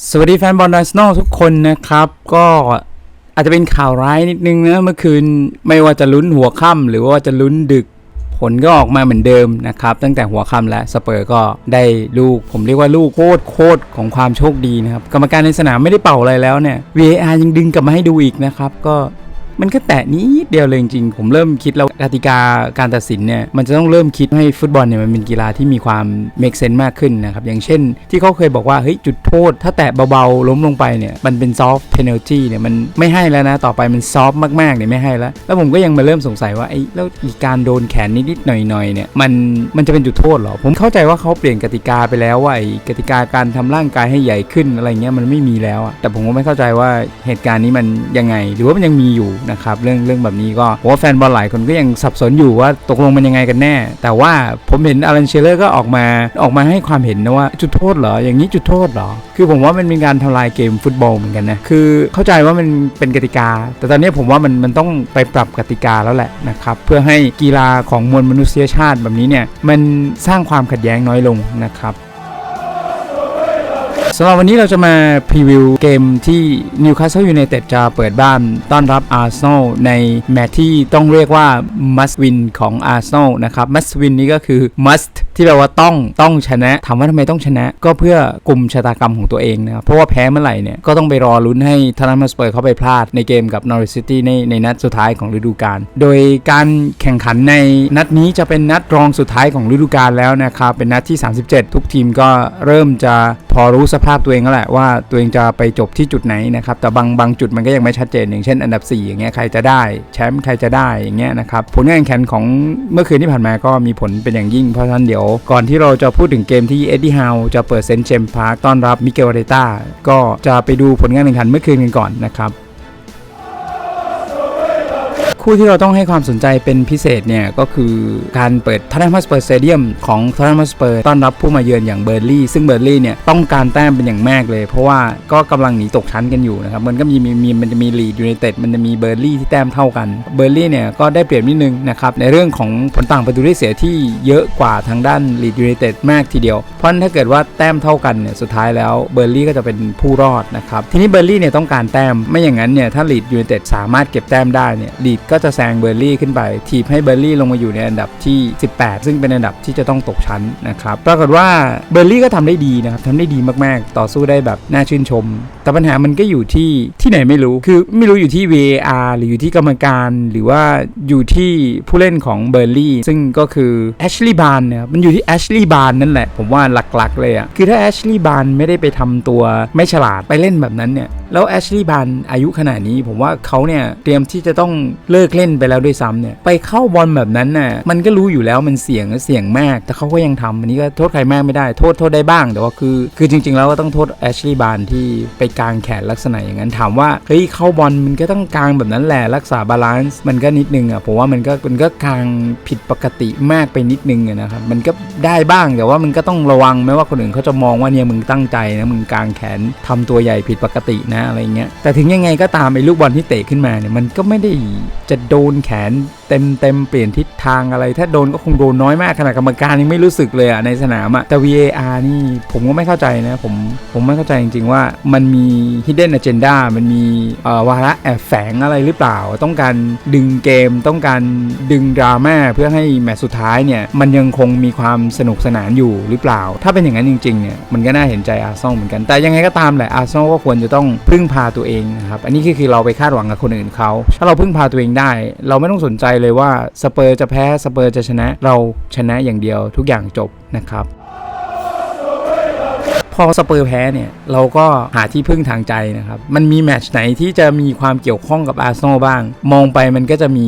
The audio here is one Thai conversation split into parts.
สวัสดีแฟนบอลอาร์เซนอลทุกคนนะครับ ก็อาจจะเป็นข่าวร้ายนิดนึงนะเมื่อคืนไม่ว่าจะลุ้นหัวค่ำหรือว่าจะลุ้นดึกผลก็ออกมาเหมือนเดิมนะครับ ตั้งแต่หัวค่ำแล้วสเปอร์ก็ได้ลูก ผมเรียกว่าลูกโคตรโคตรของความโชคดีนะครับ กรรมการในสนามไม่ได้เป่าอะไรแล้วเนี่ย VAR ยังดึงกลับมาให้ดูอีกนะครับ ก็ มันก็แตะนิดเดียวเลยจริงๆ ผมเริ่มคิดแล้วกติกาการตัดสินเนี่ยมันจะต้องเริ่มคิดให้ฟุตบอลเนี่ยมันเป็นกีฬาที่มีความ make sense มากขึ้นนะครับ อย่างเช่น ที่เขาเคยบอกว่าเฮ้ยจุดโทษ ถ้าแตะเบาๆ ล้มลงไปเนี่ยมันเป็น soft penalty เนี่ยมันไม่ให้แล้วนะ ต่อไปมัน soft มากๆเนี่ยไม่ให้แล้ว แล้วผมก็ยังมาเริ่มสงสัยว่าไอ้แล้วการโดนแขนนิดๆหน่อยๆเนี่ยมันมันจะเป็นจุดโทษเหรอ ผมเข้าใจว่าเขาเปลี่ยนกติกาไปแล้วว่าไอ้กติกาการทำร่างกายให้ใหญ่ขึ้นอะไรเงี้ยมันไม่มีแล้วอะแต่ผมก็ไม่เข้าใจว่าเหตุการณ์นี้มันยังไง หรือว่ามันยังมีอยู่นะครับเรื่องเรื่องแบบนี้ก็ผมว่าแฟนบอลหลายคนก็ยังสับสนอยู่ว่าตกลงมันยังไงกันแน่ แต่ว่าผมเห็นอารันเชลเลอร์ก็ออกมาออกมาให้ความเห็นนะว่าจุดโทษเหรออย่างนี้จุดโทษเหรอ คือผมว่ามันเป็นการทำลายเกมฟุตบอลเหมือนกันนะคือเข้าใจว่ามันเป็นกติกา แต่ตอนนี้ผมว่ามันมันต้องไปปรับกติกาแล้วแหละนะครับเพื่อให้กีฬาของมวลมนุษยชาติแบบนี้เนี่ยมันสร้างความขัดแย้งน้อยลงนะครับ สำหรับวันนี้เราจะมาพรีวิวเกมที่ Newcastle United จะเปิดบ้านต้อนรับ Arsenal ในแมตช์ที่ต้องเรียกว่า must win ของ Arsenal นะครับ must win นี่ก็คือ must ที่แปลว่าต้องต้องชนะถามว่าทำไมต้องชนะ ก็เพื่อกลุ่มชะตากรรมของตัวเองนะครับเพราะว่าแพ้เมื่อไหร่เนี่ยก็ต้องไปรอลุ้นให้ทารัมสเปอร์เขาไปพลาดในเกมกับ Norwich City ในในนัดสุดท้ายของฤดูกาลโดยการแข่งขันในนัดนี้จะเป็นนัดรองสุดท้ายของฤดูกาลแล้วนะครับเป็นนัดที่ 37 ทุกทีมก็เริ่มจะพอรู้สภาพตัวเองแล้วแหละว่าตัวเองจะไปจบที่จุดไหนนะครับ แต่บางบางจุดมันก็ยังไม่ชัดเจนอย่างเช่นอันดับ 4 อย่างเงี้ยใครจะได้แชมป์ใครจะได้อย่างเงี้ยนะครับผลการแข่งขันของเมื่อคืนที่ผ่านมาก็มีผลเป็นอย่างยิ่งเพราะฉะนั้นเดี๋ยวก่อนที่เราจะพูดถึงเกมที่เอ็ดดี้ฮาวจะเปิดเซนต์เจมส์พาร์คต้อนรับมิเกลอาเรต้าก็จะไปดูผลการแข่งขันเมื่อคืนกันก่อนนะครับ คู่ที่เราต้องให้ความสนใจเป็นพิเศษเนี่ยก็คือการเปิดทันนัมสเปอร์สเตเดียมของทันนัมสเปอร์ต้อนรับผู้มาเยือนอย่างเบอร์ลี่ซึ่งเบอร์ลี่เนี่ยต้องการแต้มเป็นอย่างมากเลย เพราะว่าก็กำลังหนีตกชั้นกันอยู่นะครับมันก็มีมีมันจะมีลีดยูไนเต็ดมันจะมีเบอร์ลี่ที่แต้มเท่ากันเบอร์ลี่เนี่ยก็ได้เปรียบนิดนึงนะครับในเรื่องของผลต่างประตูได้เสียที่เยอะกว่าทางด้านลีดยูไนเต็ดมากทีเดียว เพราะถ้าเกิดว่าแต้มเท่ากันเนี่ยสุดท้ายแล้วเบอร์ลี่ก็จะเป็นผู้รอดนะครับทีนี้เบอร์ลี่เนี่ยต้องการแต้มไม่อย่างนั้นเนี่ยถ้าลีดยูไนเต็ดสามารถเก็บแต้มได้เนี่ยลีดก็จะแซงเบอร์ลี่ขึ้นไป ทีบให้เบอร์ลี่ลงมาอยู่ในอันดับที่ 18 ซึ่งเป็นอันดับที่จะต้องตกชั้นนะครับ ปรากฏว่าเบอร์ลี่ก็ทำได้ดีนะครับทำได้ดีมากๆ ต่อสู้ได้แบบน่าชื่นชม แต่ปัญหามันก็อยู่ที่ที่ไหนไม่รู้ คือไม่รู้อยู่ที่ VAR หรืออยู่ที่กรรมการ หรือว่าอยู่ที่ผู้เล่นของเบอร์ลี่ ซึ่งก็คือแอชลีย์บาร์นะครับ มันอยู่ที่แอชลีย์บาร์นั่นแหละ ผมว่าหลักๆ เลยอะคือถ้าแอชลีย์บาร์ไม่ได้ไปทำตัวไม่ฉลาดไปเล่นแบบนั้นเนี่ย แล้วแอชลีย์บาร์อายุขนาดนี้ผมว่าเขาเนี่ยเตรียมที่จะต้องเลิกเล่นไปแล้วด้วยซ้ำเนี่ยไปเข้าบอลแบบนั้นน่ะมันก็รู้อยู่แล้วมันเสี่ยงเสี่ยงมาก แต่เขาก็ยังทำอันนี้ก็โทษใครมากไม่ได้โทษโทษได้บ้าง แต่ว่าคือคือจริง ๆ แล้วก็ต้องโทษแอชลีย์บาร์ที่ไปกางแขนลักษณะอย่างนั้นถามว่าเฮ้ยเข้าบอลมันก็ต้องกางแบบนั้นแหละรักษาบาลานซ์มันก็นิดนึงอะผมว่ามันก็มันก็กางผิดปกติมากไปนิดนึงนะครับมันก็ได้บ้างแต่ว่ามันก็ต้องระวังไม่ว่าคนอื่นเขาจะมองว่าเนี่ยมึงตั้งใจนะมึงกางแขนทำตัวใหญ่ผิดปกตินะอะไรเงี้ยแต่ถึงยังไงก็ตามไอ้ลูกบอลที่เตะขึ้นมาเนี่ยมันก็ไม่ได้จะโดนแขนเต็มเต็มเปลี่ยนทิศทางอะไร ถ้าโดนก็คงโดนน้อยมากขนาดกรรมการยังไม่รู้สึกเลยอะในสนามอะแต่ VAR นี่ผมก็ไม่เข้าใจนะผมผมไม่เข้าใจจริง ๆ ว่ามันมี hidden agenda มันมีวาระแอบแฝงอะไรหรือเปล่า ต้องการดึงเกมต้องการดึงดราม่าเพื่อให้แมตช์สุดท้ายเนี่ยมันยังคงมีความสนุกสนานอยู่หรือเปล่า ถ้าเป็นอย่างนั้นจริงๆเนี่ยมันก็น่าเห็นใจอาร์ซอลเหมือนกันแต่ยังไงก็ตามแหละอาร์ซอลก็ควรจะต้องพึ่งพาตัวเองนะครับอันนี้คือเราไปคาดหวังกับคนอื่นเขาถ้าเราพึ่งพาตัวเองได้ เราไม่ต้องสนใจเลยว่าสเปอร์จะแพ้สเปอร์จะชนะเราชนะอย่างเดียวทุกอย่างจบนะครับ พอสเปอร์แพ้เนี่ยเราก็หาที่พึ่งทางใจนะครับ มันมีแมตช์ไหนที่จะมีความเกี่ยวข้องกับอาร์เซนอลบ้าง มองไปมันก็จะมี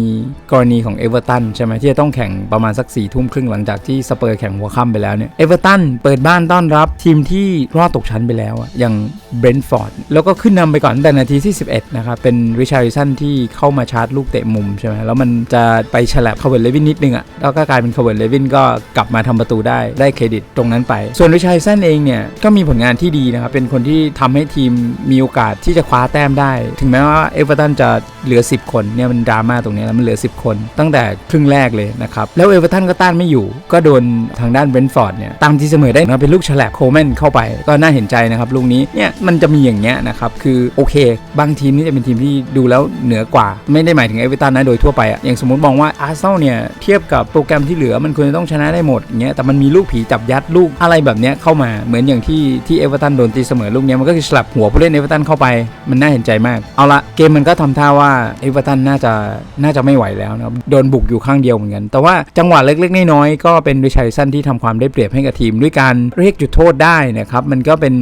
กรณีของเอเวอร์ตันใช่ไหมที่จะต้องแข่งประมาณสัก4ี่ทุ่มครึ่งหลังจากที่สเปอร์แข่งหัวค่ำไปแล้วเนี่ยเอเวอร์ตันเปิดบ้านต้อนรับทีมที่รอดตกชั้นไปแล้วอะอย่างเบรนท์ฟอร์ดแล้วก็ขึ้นนำไปก่อนแต่นาทีที่ 11 นะครับ เป็นริชาริสันที่เข้ามาชาร์จลูกเตะมุมใช่ไหมแล้วมันจะไปฉลับคาเว r เลวินนิดนึงอะแล้วก็กลายเป็นคาเว r เลวินก็กลับมาทำประตูได้ได้เครดิตตรงนั้นไป ส่วนริชาริสันเองเนี่ยก็มีผลงานที่ดีนะครับ เป็นคนที่ทำให้ทีมมีโอกาสที่จะคว้าแต้มได้ ถึงแม้ว่าเอเวอร์ตันจะเหลือ 10 คนเนี่ยมันดราม่าตรงนี้แล้วมันเหลือ 10 คน ตั้งแต่ครึ่งแรกเลยนะครับ แล้วเอเวอร์ตันก็ต้านไม่อยู่ ก็โดนทางด้านเบรนท์ฟอร์ดเนี่ยตามที่เสมอได้นะเป็นลูกฉลับโคลแมนเข้าไปก็น่าเห็นใจนะครับลูกนี้เนี่ยมันจะมีอย่างเงี้ยนะครับคือโอเค บางทีมนี่จะเป็นทีมที่ดูแล้วเหนือกว่า ไม่ได้หมายถึงเอเวอร์ตันนะโดยทั่วไปอะอย่างสมมติมองว่าอาร์เซนอลเนี่ยเทียบกับโปรแกรมที่เหลือมันควรจะต้องชนะได้หมดเงี้ยแต่มันมีลูกผีจับยัดลูกอะไรแบบเนี้ยเข้ามาเหมือนอย่างที่ที่เอเวอร์ตันโดนตีเสมอลูกเนี้ยมันก็คือสลับหัวผู้เล่นเอเวอร์ตันเข้าไปมันน่าเห็นใจมาก เอาละเกมมันก็ทำท่าว่าเอเวอร์ตันน่าจะน่าจะไม่ไหวแล้วนะครับโดนบุกอยู่ข้างเดียวเหมือนกัน แต่ว่าจังหวะเล็กๆน้อยๆก็เป็นดิชัยสันที่ทำความได้เปรียบให้กับทีม ด้วยการเรียกจุดโทษได้นะครับมันก็เป็น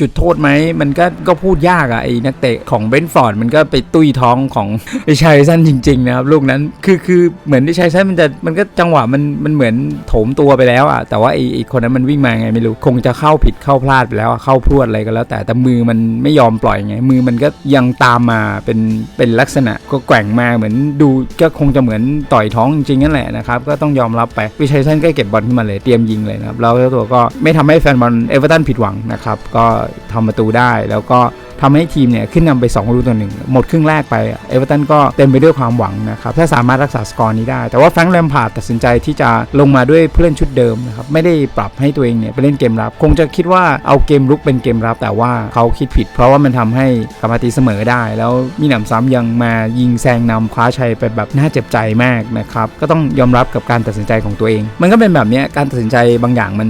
จุดโทษไหมมันก็ก็พูดยากอะไอ้นักเตะของเบนท์ฟอร์ดมันก็ไปตุ้ยท้องของดิชัยสันจริงๆนะครับลูกนั้นคือคือเหมือนดิชัยสันมันจะมันก็จังหวะมันมันเหมือนโถมตัวไปแล้วอะแต่ว่าไอ้ไอ้คนนั้นมันวิ่งมาไงไม่รู้คงจะเข้าผิดเข้าพลาดไปแล้วเข้าพรวดอะไรก็แล้ว แต่แต่มือมันไม่ยอมปล่อยไง มือมันก็ยังตามมาเป็นเป็นลักษณะก็แกว่งมาเหมือนดูก็คงจะเหมือนต่อยท้องจริงๆนั่นแหละนะครับก็ต้องยอมรับไปวิชัยท่านก็เก็บบอลขึ้นมาเลยเตรียมยิงเลยนะครับแล้วเจ้าตัวก็ไม่ทำให้แฟนบอลเอเวอร์ตันผิดหวังนะครับก็ทำประตูได้แล้วก็ ทำให้ทีมเนี่ยขึ้นนำไป2ประตูต่อหนึ่งหมดครึ่งแรกไปเอเวอร์ตันก็เต็มไปด้วยความหวังนะครับถ้าสามารถรักษาสกอร์นี้ได้ แต่ว่าแฟรงค์แลมพาร์ดตัดสินใจที่จะลงมาด้วยผู้เล่นชุดเดิมนะครับไม่ได้ปรับให้ตัวเองเนี่ยไปเล่นเกมรับ คงจะคิดว่าเอาเกมลุกเป็นเกมรับ แต่ว่าเขาคิดผิด เพราะว่ามันทำให้กลับมาตีเสมอได้ แล้วมีหนำซ้ำยังมายิงแซงนำคว้าชัยไปแบบน่าเจ็บใจมากนะครับก็ต้องยอมรับกับการตัดสินใจของตัวเอง มันก็เป็นแบบนี้การตัดสินใจบางอย่างมัน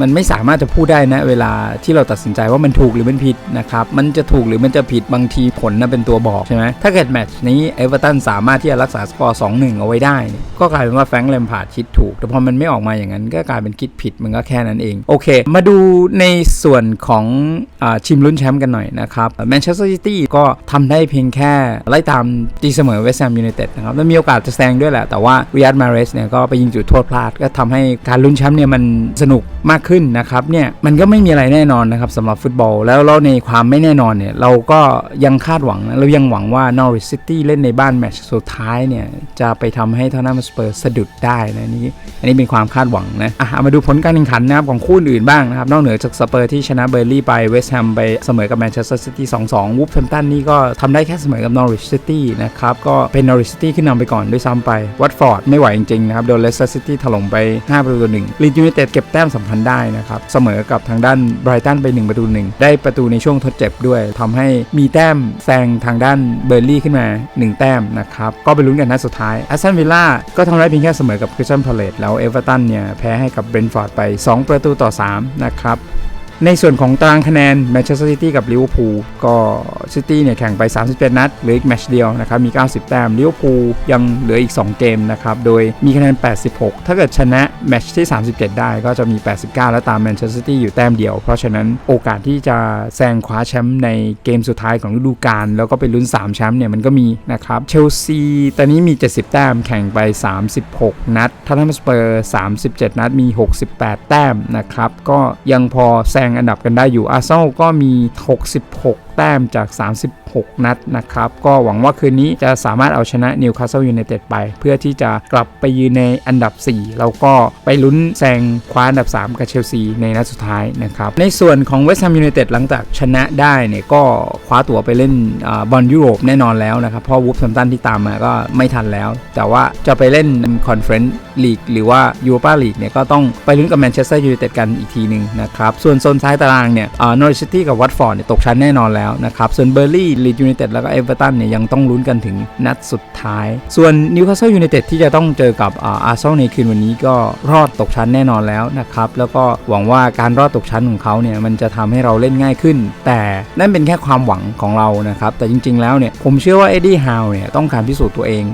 มันไม่สามารถจะพูดได้นะเวลาที่เราตัดสินใจว่ามันถูกหรือมันผิดนะครับมันจะถูกหรือมันจะผิดบางทีผลนะเป็นตัวบอกใช่ไหมถ้าเกิดแมตช์นี้เอเวอร์ตันสามารถที่จะรักษาสกอร์2-1เอาไว้ได้ ก็กลายเป็นว่าแฟรงค์แลมพาร์ดคิดถูก แต่พอมันไม่ออกมาอย่างนั้น ก็กลายเป็นคิดผิดมันก็แค่นั้นเอง โอเค มาดูในส่วนของอชิมลุ้นแชมป์กันหน่อยนะครับแมนเชสเตอร์ซิตี้ก็ทำได้เพียงแค่ไล่ตามตีเสมอเวสต์แฮมยูไนเต็ดนะครับแล้วมีโอกาสจะแซงด้วยแหละ แต่ว่าริยัดมาเรสเนี่ยก็ไปยิงจุดโทษพลาดก็ทำให้การลุ้นแชมป์เนี่ยมันสนุกมากขึ้นนะครับเนี่ยมันก็ไม่มีอะไรแน่นอนนะครับสำหรับฟุตบอลแล้วเราในความไม่แน่นอนเนี่ยเราก็ยังคาดหวังนะเรายังหวังว่านอริสซิตี้เล่นในบ้านแมตช์สุดท้ายเนี่ยจะไปทำให้ทอตแนมสเปอร์สะดุดได้นะนี่อันนี้เป็นความคาดหวังนะอะมาดูผลการแข่งขันนะครับของคู่อื่นบ้างนะครับนอกเหนือจากสเปอร์ที่ชนะเบอร์ลี่ไปเวสต์แฮมไปเสมอกับแมนเชสเตอร์ซิตี้2-2วูฟแฮมตันนี่ก็ทำได้แค่เสมอกับนอริสซิตี้นะครับก็เป็นนอริสซิตี้ขึ้นนำไปก่อนด้วยซ้ำไปวัตฟอร์ดไม่ไหวจริงๆนะครับโดนเลสเตอร์ซิตี้ถล่มไป5ประตูต่อหนึ่งลีดยูไนเต็ดเก็บแต้มสำคัญได้นะครับเสมอกับทางด้านไบรตันไป 1 ประตูหนึ่งได้ประตูในช่วงทดเจ็บด้วยทำให้มีแต้มแซงทางด้านเบอร์ลี่ขึ้นมา 1 แต้มนะครับ ก็ไปลุ้นกันนัดสุดท้ายแอสตันวิลล่าก็ทำได้เพียงแค่เสมอกับคริสตันพาเลตแล้วเอเวอร์ตันเนี่ยแพ้ให้กับเบรนฟอร์ดไป 2 ประตูต่อ 3 นะครับ ในส่วนของตารางคะแนนแมนเชสเตอร์ซิตี้กับลิเวอร์พูลก็ซิตี้เนี่ยแข่งไป 37 นัดเหลืออีกแมตช์เดียวนะครับมี 90 แต้มลิเวอร์พูลยังเหลืออีก 2 เกมนะครับโดยมีคะแนน 86 ถ้าเกิดชนะแมตช์ที่ 37 ได้ก็จะมี 89 แล้วตามแมนเชสเตอร์ซิตี้อยู่แต้มเดียว เพราะฉะนั้นโอกาสที่จะแซงคว้าแชมป์ในเกมสุดท้ายของฤดูกาลแล้วก็ไปลุ้น 3 แชมป์เนี่ยมันก็มีนะครับเชลซีตอนนี้มี 70 แต้มแข่งไป 36 นัดทัตแนมสเปอร์ 37 นัดมี 68 แต้มนะครับก็ยังพอแซงอันดับกันได้อยู่อาร์เซนอลก็มี 66แต้มจาก 36 นัดนะครับ ก็หวังว่าคืนนี้จะสามารถเอาชนะนิวคาสเซิลยูไนเต็ดไป เพื่อที่จะกลับไปยืนในอันดับ 4 แล้วก็ไปลุ้นแซงคว้าอันดับ 3 กับเชลซีในนัดสุดท้ายนะครับ ในส่วนของเวสต์แฮมยูไนเต็ดหลังจากชนะได้เนี่ยก็คว้าตั๋วไปเล่นอบอลยุโรปแน่นอนแล้วนะครับเพราะวูฟแฮมตันที่ตามมาก็ไม่ทันแล้ว แต่ว่าจะไปเล่นคอนเฟรนซ์ลีกหรือว่ายูโรปาลีกเนี่ยก็ต้องไปลุ้นกับแมนเชสเตอร์ยูไนเต็ดกันอีกทีหนึ่งนะครับส่วนโซนซ้ายตารางเนี่ยนอริสซิตี้กับวัตฟอร์ดเนี่ยตกชั้นแน่นอนแล้วนะครับ ส่วนเบอร์ลี่ลีดยูไนเต็ดแล้วก็เอเวอร์ตันเนี่ยยังต้องลุ้นกันถึงนัดสุดท้าย ส่วนนิวคาสเซิลยูไนเต็ดที่จะต้องเจอกับอาร์เซนอลในคืนวันนี้ก็รอดตกชั้นแน่นอนแล้วนะครับ แล้วก็หวังว่าการรอดตกชั้นของเขาเนี่ยมันจะทำให้เราเล่นง่ายขึ้น แต่นั่นเป็นแค่ความหวังของเรานะครับ แต่จริง ๆ แล้วเนี่ยผมเชื่อว่าเอ็ดดี้ฮาวเนี่ยต้องการพิสูจน์ตัวเอง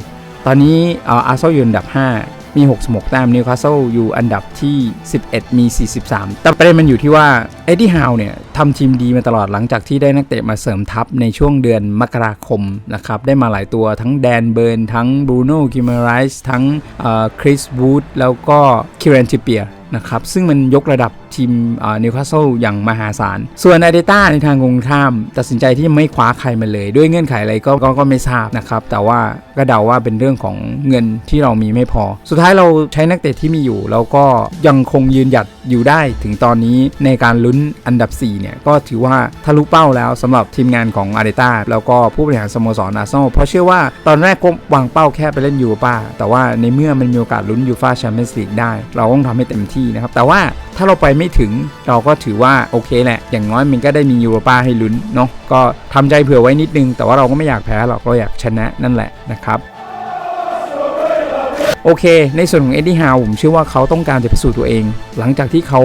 ตอนนี้อาร์เซนอลยู่อันดับ 5 มี 66แต้มนิวคาสเซิลอยู่อันดับที่ 11 มี 43 แต่ประเด็นมันอยู่ที่ว่าเอ็ดดี้ฮาวเนี่ยทำทีมดีมาตลอดหลังจากที่ได้นักเตะมาเสริมทัพในช่วงเดือนมกราคมนะครับ ได้มาหลายตัวทั้งแดนเบิร์น ทั้งบรูโน่กิมารส์ทั้งคริสวูดแล้วก็คิรันทิเปียนะครับ ซึ่งมันยกระดับ ทีมนิวคาสเซิลอย่างมหาศาล ส่วนอาร์เตต้าในทางตรงข้าม ตัดสินใจที่ไม่คว้าใครมาเลย ด้วยเงื่อนไขอะไรก็ก็ก็ไม่ทราบนะครับ แต่ว่าก็เดาว่าเป็นเรื่องของเงินที่เรามีไม่พอ สุดท้ายเราใช้นักเตะที่มีอยู่ แล้วก็ยังคงยืนหยัดอยู่ได้ถึงตอนนี้ในการลุ้นอันดับ 4 เนี่ย ก็ถือว่าทะลุเป้าแล้วสำหรับทีมงานของอาร์เตต้าแล้วก็ผู้บริหารสโมสรอาร์เซนอลเพราะเชื่อว่าตอนแรกก็วางเป้าแค่ไปเล่นยูโรป้าแต่ว่าในเมื่อมันมีโอกาสลุ้นยูฟ่าแชมเปี้ยนส์ลีกได้ เราต้องทำให้เต็มที่นะครับแต่ว่าถ้าเราไปไม่ถึงเราก็ถือว่าโอเคแหละ อย่างน้อยมันก็ได้มียูโรป้าให้ลุ้นเนาะก็ทำใจเผื่อไว้นิดนึง แต่ว่าเราก็ไม่อยากแพ้หรอกเราอยากชนะนั่นแหละนะครับโอเค ในส่วนของเอ็ดดี้ฮาวผมเชื่อว่าเขาต้องการจะพิสูจน์ตัวเอง หลังจากที่เขา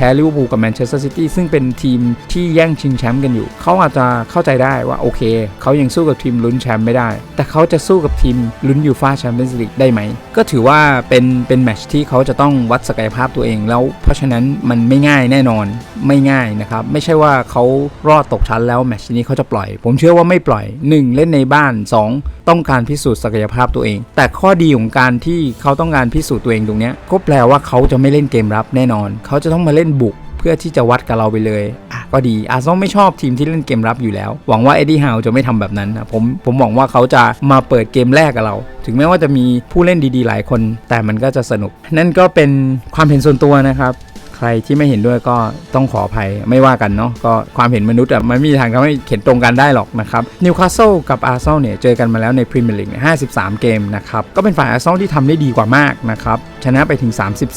แพ้ลิเวอร์พูลกับแมนเชสเตอร์ซิตี้ซึ่งเป็นทีมที่แย่งชิงแชมป์กันอยู่ เขาอาจจะเข้าใจได้ว่าโอเค เขายังสู้กับทีมลุ้นแชมป์ไม่ได้ แต่เขาจะสู้กับทีมลุ้นยูฟ่าแชมเปี้ยนส์ลีกได้ไหม ก็ถือว่าเป็นเป็นแมชที่เขาจะต้องวัดศักยภาพตัวเองแล้ว เพราะฉะนั้นมันไม่ง่ายแน่นอนไม่ง่ายนะครับ ไม่ใช่ว่าเขารอดตกชั้นแล้วแมตช์นี้เขาจะปล่อย ผมเชื่อว่าไม่ปล่อย 1 เล่นในบ้าน 2 ต้องการพิสูจน์ศักยภาพตัวเอง แต่ข้อดีของการที่เขาต้องการพิสูจน์ตัวเองตรงเนี้ยก็แปลว่าเขาจะไม่เล่นเกมรับแน่นอน เขาจะต้องมาเล่นบุกเพื่อที่จะวัดกับเราไปเลยอะก็ดีอาร์เซนอลไม่ชอบทีมที่เล่นเกมรับอยู่แล้ว หวังว่าเอ็ดดี้ฮาวจะไม่ทำแบบนั้นนะผมผมหวังว่าเขาจะมาเปิดเกมแรกกับเรา ถึงแม้ว่าจะมีผู้เล่นดีๆ หลายคน แต่มันก็จะสนุก นั่นก็เป็นความเห็นส่วนตัวนะครับ ใครที่ไม่เห็นด้วยก็ต้องขออภัยไม่ว่ากันเนาะก็ความเห็นมนุษย์อะมันมีทางทำให้เขียนตรงกันได้หรอกนะครับนิวคาสเซิลกับอาร์เซนอลเนี่ยเจอกันมาแล้วในพรีเมียร์ลีก53 เกมนะครับก็เป็นฝ่ายอาร์เซนอลที่ทำได้ดีกว่ามากนะครับชนะไปถึง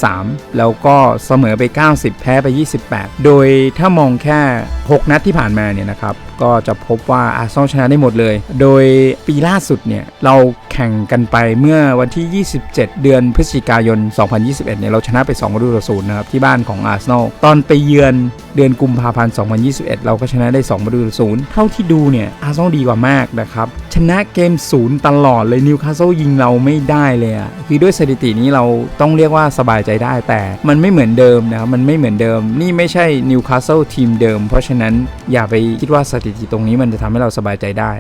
33 แล้วก็เสมอไป 90 แพ้ไป 28 โดยถ้ามองแค่ 6 นัดที่ผ่านมาเนี่ยนะครับก็จะพบว่าอาร์เซนอลชนะได้หมดเลย โดยปีล่าสุดเนี่ยเราแข่งกันไปเมื่อวันที่ 27 เดือนพฤศจิกายน 2021 เนี่ยเราชนะไป2ประตูต่อศูนย์นะครับที่บ้านของอาร์เซนอลตอนไปเยือนเดือนกุมภาพันธ์ 2021 เราก็ชนะได้2ประตูศูนย์เท่าที่ดูเนี่ยอาร์เซนอลดีกว่ามากนะครับ ชนะเกมศูนย์ตลอดเลยนิวคาสเซิลยิงเราไม่ได้เลยอะคือด้วยสถิตินี้เราต้องเรียกว่าสบายใจได้ แต่มันไม่เหมือนเดิมนะครับมันไม่เหมือนเดิม นี่ไม่ใช่นิวคาสเซิลทีมเดิม เพราะฉะนั้นอย่าไปคิดว่าสถิติตรงนี้มันจะทำให้เราสบายใจได้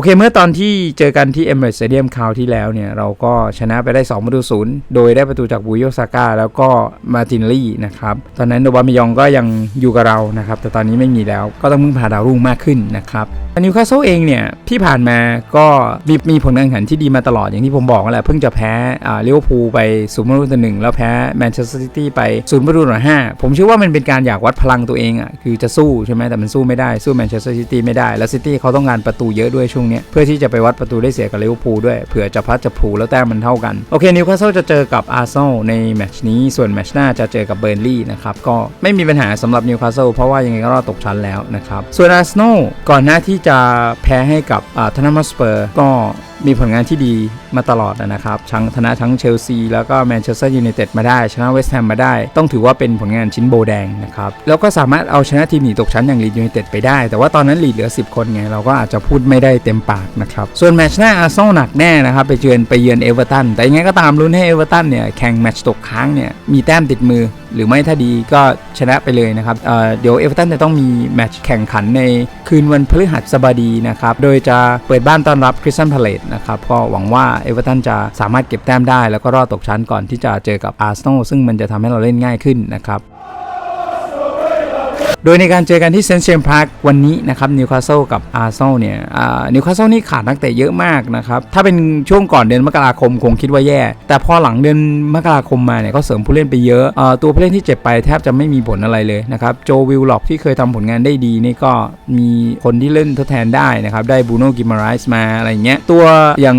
อเค เมื่อตอนที่เจอกันที่เอ r เ t e ส Stadium คราวที่แล้วเนี่ย เราก็ชนะไปได้2ประตูศูนย์โดยได้ประตูจากบุโยซาก้าแล้วก็มาตินลี่นะครับ ตอนนั้นโนบามิยองก็ยังอยู่กับเรานะครับ แต่ตอนนี้ไม่มีแล้วก็ต้องพึ่งพาดาวรุ่งมากขึ้นนะครับนิวคาสเซิลเองเนี่ย ที่ผ่านมาก็มีมีผลการแข่งขันที่ดีมาตลอดอย่างที่ผมบอกแหละเพิ่งจะแพ้อ่าลิเวอร์พูลไปศูนย์ประตูต่อหนึ่งแล้วแพ้แมนเชสเตอร์ซิตี้ไปศูนย์ประตูต่อห้าผมเชื่อว่ามันเป็นการอยากวัดพลังตัวเองอะคือจะสู้ใช่ไหมแต่มันสู้ไม่ได้สู้แมนเชสเตอร์ซิตี้ไม่ได้แล้วซิตี้เขาต้องการประตูเยอะด้วยช่วงเนี้เพื่อที่จะไปวัดประตูได้เสียกับลิเวอร์พูลด้วยเผื่อจะพัดจะพูแล้วแต้มมันเท่ากัน โอเคนิวคาสเซิลจะเจอกับอาร์เซนอลในแมตช์นี้ส่วนแมตช์หน้าจะเจอกับเบอร์ลี่นะครับก็ไม่มีปัญหาสำหรับนิวคาสเซิลเพราะว่ายังไงก็รอดตกชั้นแล้วนะครับส่วนอาร์เซนอลก่อนหน้าที่จะแพ้ให้กับทอนนัมสเปอร์ก็ มีผลงานที่ดีมาตลอดนะครับทั้งชนะทั้งเชลซีแล้วก็แมนเชสเตอร์ยูไนเต็ดมาได้ ชนะเวสต์แฮมมาได้ ต้องถือว่าเป็นผลงานชิ้นโบแดงนะครับ แล้วก็สามารถเอาชนะทีมหนีตกชั้นอย่างลีดยูไนเต็ดไปได้ แต่ว่าตอนนั้นลีดเหลือ 10 คนไง เราก็อาจจะพูดไม่ได้เต็มปากนะครับ ส่วนแมตช์หน้าอาร์เซนอลหนักแน่นะครับ ไปเยือนไปเยือนเอเวอร์ตันแต่ยังไงก็ตามลุ้นให้เอเวอร์ตันเนี่ยแข่งแมตช์ตกค้างเนี่ยมีแต้มติดมือหรือไม่ถ้าดีก็ชนะไปเลยนะครับเเดี๋ยวเอเวอร์ตันจะต้องมีแมตช์แข่งขันในคืนวันพฤหัสบดีนะครับ โดยจะเปิดบ้านต้อนรับคริสตันพาเลตนะครับก็หวังว่าเอเวอร์ตันจะสามารถเก็บแต้มได้ แล้วก็รอดตกชั้นก่อนที่จะเจอกับอาร์เซนอลซึ่งมันจะทำให้เราเล่นง่ายขึ้นนะครับ โดยในการเจอกันที่เซนต์เชมพาร์ควันนี้นะครับนิวคาสเซิลกับอาร์เซนอลเนี่ยนิวคาสเซิลนี่ขาดนักเตะเยอะมากนะครับถ้าเป็นช่วงก่อนเดือนมกราคมคงคิดว่าแย่ แต่พอหลังเดือนมกราคมมาเนี่ยก็เสริมผู้เล่นไปเยอะอตัวผู้เล่นที่เจ็บไปแทบจะไม่มีผลอะไรเลยนะครับโจวิลล็อกที่เคยทำผลงานได้ดีนี่ก็มีคนที่เล่นทดแทนได้นะครับได้บูโน่กิมาไรส์มาอะไรเงี้ยตัวอย่าง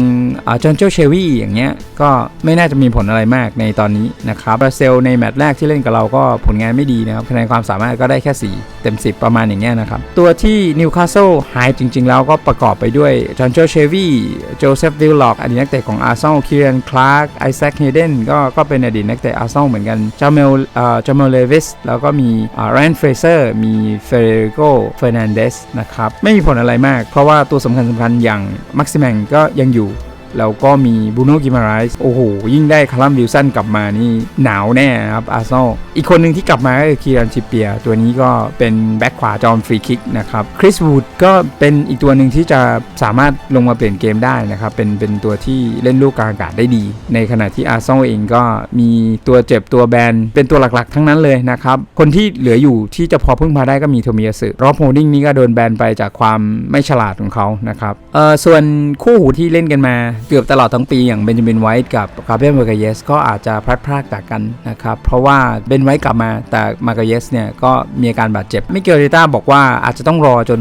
จอห์นเจเชวี่อย่างเงี้ยก็ไม่น่าจะมีผลอะไรมากในตอนนี้นะครับบราเซลในแมตช์แรกที่เล่นกับเราก็ผลงานไม่ดีนะครับคะแนนความสามารถก็ได้แค่4 เต็ม 10 ประมาณอย่างเงี้ยนะครับ ตัวที่นิวคาสเซิลหายจริง ๆ แล้วก็ประกอบไปด้วยจอห์นเจเชวี่โจเซฟวิลล็อกอดีตนักเตะของอาร์เซนอลคิเรนคลาร์กไอแซคเฮเดนก็ก็เป็นอดีตนักเตะอาร์เซนอลเหมือนกันจาเมลเอ่อจาเมลเลวิสแล้วก็มีแรนเฟรเซอร์มีเฟเดริโกเฟอร์นันเดสนะครับไม่มีผลอะไรมาก เพราะว่าตัวสำคัญสำคัญอย่างมักซิแมงก็ยังอยู่ แล้วก็มีบูโนกิมาไรส์โอ้โห ยิ่งได้คารัมวิลสันกลับมานี่หนาวแน่ครับอาร์เซนอลอีกคนหนึ่งที่กลับมาก็คือคีรันชิเปีย ตัวนี้ก็เป็นแบ็คขวาจอมฟรีคิกนะครับคริสวูดก็เป็นอีกตัวหนึ่งที่จะสามารถลงมาเปลี่ยนเกมได้นะครับเป็นเป็นตัวที่เล่นลูกกลางอากาศได้ดี ในขณะที่อาร์เซนอลเองก็มีตัวเจ็บตัวแบนเป็นตัวหลักๆ ทั้งนั้นเลยนะครับคนที่เหลืออยู่ที่จะพอพึ่งพาได้ก็มีโทมิยาสึรอบโฮลดิ้งนี่ก็โดนแบนไปจากความไม่ฉลาดของเขานะครับเออส่วนคู่หูที่เล่นกันมาเกือบตลอดทั้งปีอย่างเบนจามินไวท์กับคาเบนมาร์กเยสก็อาจจะพลัดพรากจากกันนะครับ เพราะว่าเบนไวท์กลับมาแต่มาร์กเยสเนี่ยก็มีอาการบาดเจ็บมิเกลเรต้าบอกว่าอาจจะต้องรอจน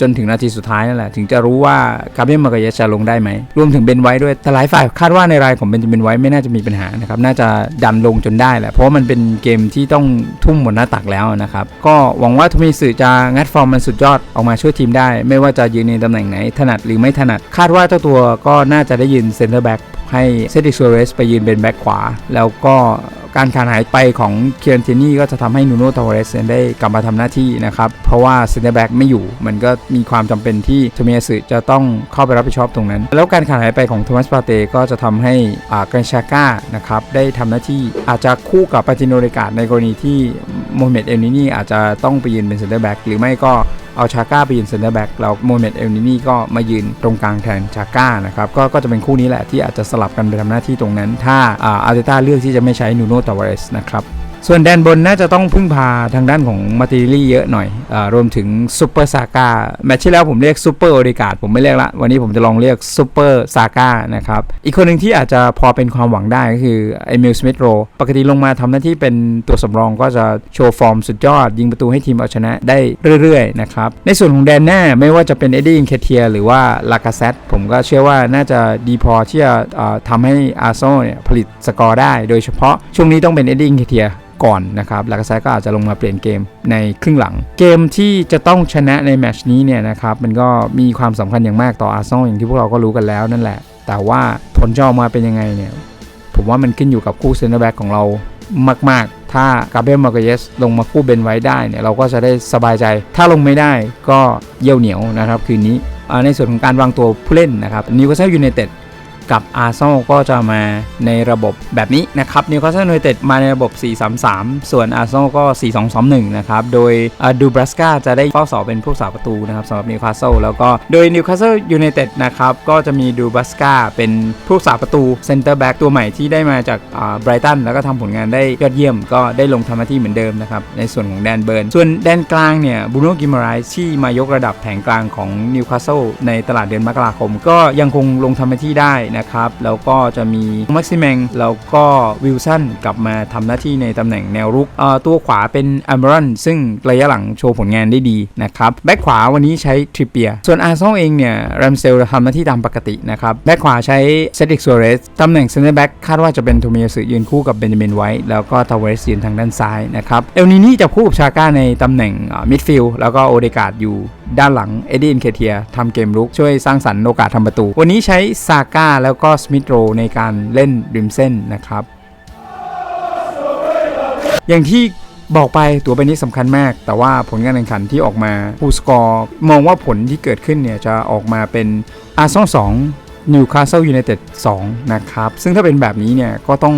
จนถึงนาทีสุดท้ายนั่นแหละ ถึงจะรู้ว่าคาเบนมาร์กเยสจะลงได้ไหม รวมถึงเบนไวท์ด้วยแต่หลายฝ่ายคาดว่าในรายของเบนจามินไวท์ไม่น่าจะมีปัญหานะครับน่าจะดันลงจนได้แหละเพราะมันเป็นเกมที่ต้องทุ่มบนหน้าตักแล้วนะครับก็หวังว่าทมิสึจะงัดฟอร์มมันสุดยอดออกมาช่วยทีมได้ ไม่ว่าจะยืนในตำแหน่งไหนถนัดหรือไม่ถนัดคาดว่าเจ้าตัวก็น่าจะได้ยืนเซนเตอร์แบ็กให้เซติกโซเรสไปยืนเป็นแบ็กขวา แล้วก็การขาดหายไปของเคียนเทนี่ก็จะทำให้นูโน่ตาวเรสได้กลับมาทำหน้าที่นะครับ เพราะว่าเซนเตอร์แบ็กไม่อยู่ มันก็มีความจำเป็นที่โทมิยาสึจะต้องเข้าไปรับผิดชอบตรงนั้น แล้วการขาดหายไปของโทมัสปาเต้ก็จะทำให้อากรนชาก้านะครับได้ทำหน้าที่อาจจะคู่กับปาจิโนเรกาในกรณีที่โมเม็ดเอลนินี่อาจจะต้องไปยืนเป็นเซนเตอร์แบ็กหรือไม่ก็ เอาชาก้าไปยืนเซนเตอร์แบ็กแล้วโมเมนต์เอลนินี่ก็มายืนตรงกลางแทนชาก้านะครับก็ก็จะเป็นคู่นี้แหละที่อาจจะสลับกันไปทำหน้าที่ตรงนั้น ถ้าอาร์เตต้าเลือกที่จะไม่ใช้นูโนตาวาเรสนะครับ ส่วนแดนบนน่าจะต้องพึ่งพาทางด้านของมาติลี่เยอะหน่อยอรวมถึงซูเปอร์ซาก้าแมตช์ที่แล้วผมเรียกซูเปอร์โอริกาดผมไม่เรียกละ วันนี้ผมจะลองเรียกซูเปอร์ซาก้านะครับ อีกคนหนึ่งที่อาจจะพอเป็นความหวังได้ก็คือเอมิลสมิธโรปกติลงมาทำหน้าที่เป็นตัวสำรองก็จะโชว์ฟอร์มสุดยอด ยิงประตูให้ทีมเอาชนะได้เรื่อยๆนะครับ ในส่วนของแดนหน้าไม่ว่าจะเป็นเอ็ดดี้อินเคเทียหรือว่าลากาเซตผมก็เชื่อว่าน่าจะดีพอที่จะทำให้อาร์โซเนี่ยผลิตสกอร์ได้ โดยเฉพาะช่วงนี้ต้องเป็นเอ็ดดี้อินเคเทีย ก่อนนะครับลากาไซก็อาจจะลงมาเปลี่ยนเกมในครึ่งหลัง เกมที่จะต้องชนะในแมชนี้เนี่ยนะครับมันก็มีความสำคัญอย่างมากต่ออาร์เซนอลอย่างที่พวกเราก็รู้กันแล้วนั่นแหละ แต่ว่าผลจะออกมาเป็นยังไงเนี่ยผมว่ามันขึ้นอยู่กับคู่เซนเตอร์แบ็กของเรามาก ๆ ถ้ากาเบรียลมาร์กเยสลงมาคู่เบนไว้ได้เนี่ยเราก็จะได้สบายใจ ถ้าลงไม่ได้ก็เยี่ยวเหนียวนะครับคืนนี้ในส่วนของการวางตัวผู้เล่นนะครับนิวคาสเซิลยูไนเต็ด กับอาร์เซนอลก็จะมาในระบบแบบนี้นะครับนิวคาสเซิลยูไนเต็ดมาในระบบ 4-3-3 ส่วนอาร์เซนอลก็ 4-2-2-1 นะครับ โดยดูบรัสกาจะได้เฝ้าเสาเป็นผู้สาประตูนะครับสำหรับนิวคาสเซิลแล้วก็โดยนิวคาสเซิลยูไนเต็ดนะครับก็จะมีดูบรัสกาเป็นผู้สาประตูเซนเตอร์แบ็กตัวใหม่ที่ได้มาจากไบรตันแล้วก็ทำผลงานได้ยอดเยี่ยม ก็ได้ลงทำหน้าที่เหมือนเดิมนะครับในส่วนของแดนเบิร์นส่วนแดนกลางเนี่ยบูโนกิมารายที่มายกระดับแผงกลางของนิวคาสเซิลในตลาดเดือนมกราคม ก็ยังคงลงทำหน้าที่ได้นะครับ แล้วก็จะมีแม็กซิแมงแล้วก็วิลสันกลับมาทำหน้าที่ในตำแหน่งแนวรุกตัวขวาเป็นอัมรอนซึ่งระยะหลังโชว์ผลงานได้ดีนะครับแบ็คขวาวันนี้ใช้ทริเปีย ส่วนอาร์เซนอลเองเนี่ยแรมเซลทำหน้าที่ตามปกตินะครับแบ็คขวาใช้เซดิกซัวเรสตำแหน่งเซนเตอร์แบ็คคาดว่าจะเป็นโทมิยาสึยืนคู่กับเบนจามินไวท์แล้วก็ทาวเวสยืนทางด้านซ้ายนะครับเอลนินี่จะคู่กับชาก้าในตำแหน่งมิดฟิลด์แล้วก็โอเดกาดอยู่ ด้านหลังเอ็ดดี้อินเคเทียทำเกมรุกช่วยสร้างสรรค์โอกาสทำประตู วันนี้ใช้ซาก้าแล้วก็สมิธโรในการเล่นริมเส้นนะครับ อย่างที่บอกไปตัวใบนี้สำคัญมาก แต่ว่าผลการแข่งขันที่ออกมาฟูสกอร์มองว่าผลที่เกิดขึ้นเนี่ยจะออกมาเป็นอาร์เซนอลสองนิวคาสเซิลยูไนเต็ด2นะครับ ซึ่งถ้าเป็นแบบนี้เนี่ยก็ต้อง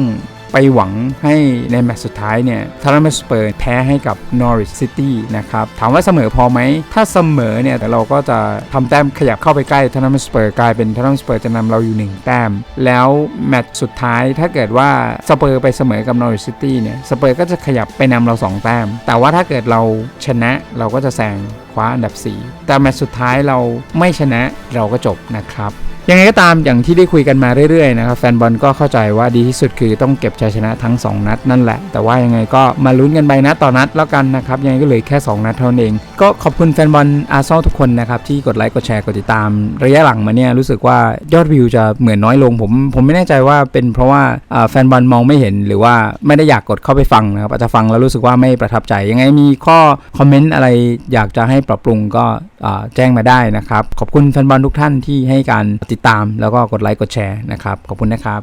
ไปหวังให้ในแมตช์สุดท้ายเนี่ยทาร์เมสเปอร์แพ้ให้กับนอริ c ซิตี้นะครับ ถามว่าเสมอพอไหม ถ้าเสมอเนี่ยแต่เราก็จะทำแต้มขยับเข้าไปใกล้ทาร์เมสเปอร์กลายเป็นทาร์เมสเปอร์จะนำเราอยู่ 1 แต้ม แล้วแมตช์สุดท้ายถ้าเกิดว่าสเปอร์ไปเสมอกับนอริ c ซิตี้เนี่ยสเปอร์ก็จะขยับไปนำเรา 2 แต้ม แต่ว่าถ้าเกิดเราชนะเราก็จะแซงคว้าอันดับ 4 แต่แมตช์สุดท้ายเราไม่ชนะเราก็จบนะครับ ยังไงก็ตามอย่างที่ได้คุยกันมาเรื่อยๆนะครับแฟนบอลก็เข้าใจว่าดีที่สุดคือต้องเก็บชัยชนะทั้ง 2 นัดนั่นแหละ แต่ว่ายังไงก็มาลุ้นกันไปนัดต่อนัดแล้วกันนะครับยังไงก็เหลือแค่ 2 นัดเท่านั้นเอง ก็ขอบคุณแฟนบอลอาร์ซอลทุกคนนะครับที่กดไลค์กดแชร์กดติดตาม ระยะหลังมาเนี่ยรู้สึกว่ายอดวิวจะเหมือนน้อยลงผมผมไม่แน่ใจว่าเป็นเพราะว่าแฟนบอลมองไม่เห็นหรือว่าไม่ได้อยากกดเข้าไปฟังนะครับอาจจะฟังแล้วรู้สึกว่าไม่ประทับใจยังไงมีข้อคอมเมนต์อะไรอยากจะให้ปรับปรุงก็แจ้งมาได้นะครับขอบคุณแฟนบอลทุกท่านที่ให้การติดตามแล้วก็กดไลค์กดแชร์นะครับ ขอบคุณนะครับ